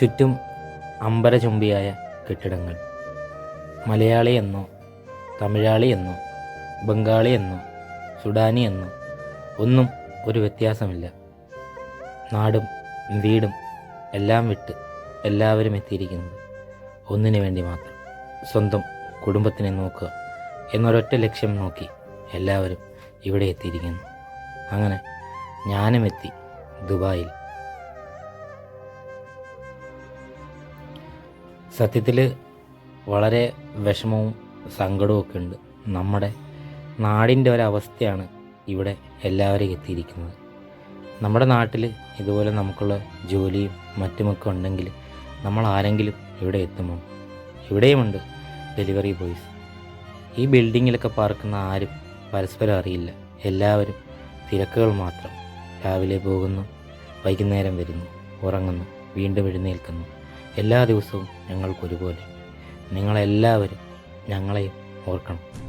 ചുറ്റും അമ്പരചുംബിയായ കെട്ടിടങ്ങൾ. മലയാളി എന്നോ തമിഴാളി എന്നോ ബംഗാളി എന്നോ സുഡാനി എന്നോ ഒന്നും ഒരു വ്യത്യാസമില്ല. നാടും വീടും എല്ലാം വിട്ട് എല്ലാവരും എത്തിയിരിക്കുന്നത് ഒന്നിനു വേണ്ടി മാത്രം. സ്വന്തം കുടുംബത്തിനെ നോക്കുക എന്നൊരൊറ്റ ലക്ഷ്യം നോക്കി എല്ലാവരും ഇവിടെ എത്തിയിരിക്കുന്നു. അങ്ങനെ ഞാനും എത്തി ദുബായിൽ. സത്യത്തിൽ വളരെ വിഷമവും സങ്കടവും ഒക്കെ ഉണ്ട്. നമ്മുടെ നാടിന്റെ ഒരവസ്ഥയാണ് ഇവിടെ എല്ലാവരെയും എത്തിയിരിക്കുന്നത്. നമ്മുടെ നാട്ടിൽ ഇതുപോലെ നമുക്കുള്ള ജോലിയും മറ്റുമൊക്കെ ഉണ്ടെങ്കിൽ നമ്മൾ ആരെങ്കിലും ഇവിടെ എത്തുമോ? ഇവിടെയുമുണ്ട് ഡെലിവറി ബോയ്സ്. ഈ ബിൽഡിങ്ങിലൊക്കെ പാർക്കുന്ന ആരും പരസ്പരം അറിയില്ല. എല്ലാവരും തിരക്കുകൾ മാത്രം. രാവിലെ പോകുന്നു വൈകുന്നേരം വരുന്നു ഉറങ്ങുന്നു വീണ്ടും എഴുന്നേൽക്കുന്നു. എല്ലാ ദിവസവും ഞങ്ങൾക്കൊരുപോലെ. നിങ്ങളെല്ലാവരും ഞങ്ങളെയും ഓർക്കണം.